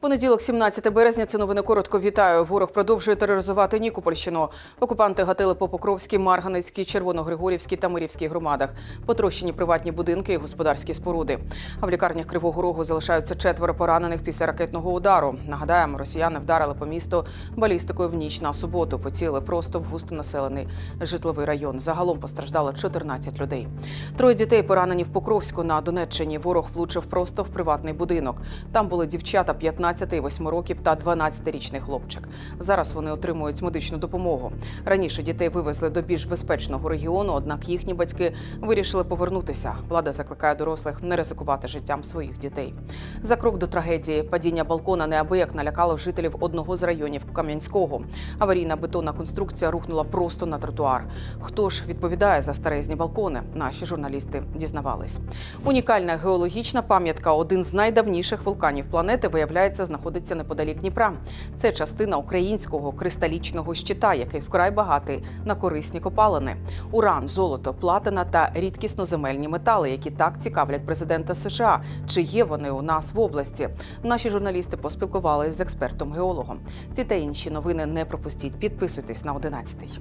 Понеділок, 17 березня. Це новини коротко. Вітаю. Ворог продовжує тероризувати Нікопольщину. Окупанти гатили по Покровській, Марганецькій, Червоногригорівській та Мирівській громадах. Потрощені приватні будинки і господарські споруди. А в лікарнях Кривого Рогу залишаються четверо поранених після ракетного удару. Нагадаємо, росіяни вдарили по місту балістикою в ніч на суботу. Поцілили просто в густонаселений житловий район. Загалом постраждало 14 людей. Троє дітей поранені в Покровську на Донеччині. Ворог влучив просто в приватний будинок. Там були дівчата 15 і 8 років та 12-річний хлопчик. Зараз вони отримують медичну допомогу. Раніше дітей вивезли до більш безпечного регіону, однак їхні батьки вирішили повернутися. Влада закликає дорослих не ризикувати життям своїх дітей. За крок до трагедії падіння балкона неабияк налякало жителів одного з районів Кам'янського. Аварійна бетонна конструкція рухнула просто на тротуар. Хто ж відповідає за старезні балкони? Наші журналісти дізнавались. Унікальна геологічна пам'ятка, один з найдавніших вулканів планети, виявляється, знаходиться неподалік Дніпра. Це частина українського кристалічного щита, який вкрай багатий на корисні копалини: уран, золото, платина та рідкісноземельні метали, які так цікавлять президента США. Чи є вони у нас в області? Наші журналісти поспілкувалися з експертом-геологом. Ці та інші новини не пропустіть. Підписуйтесь на 11.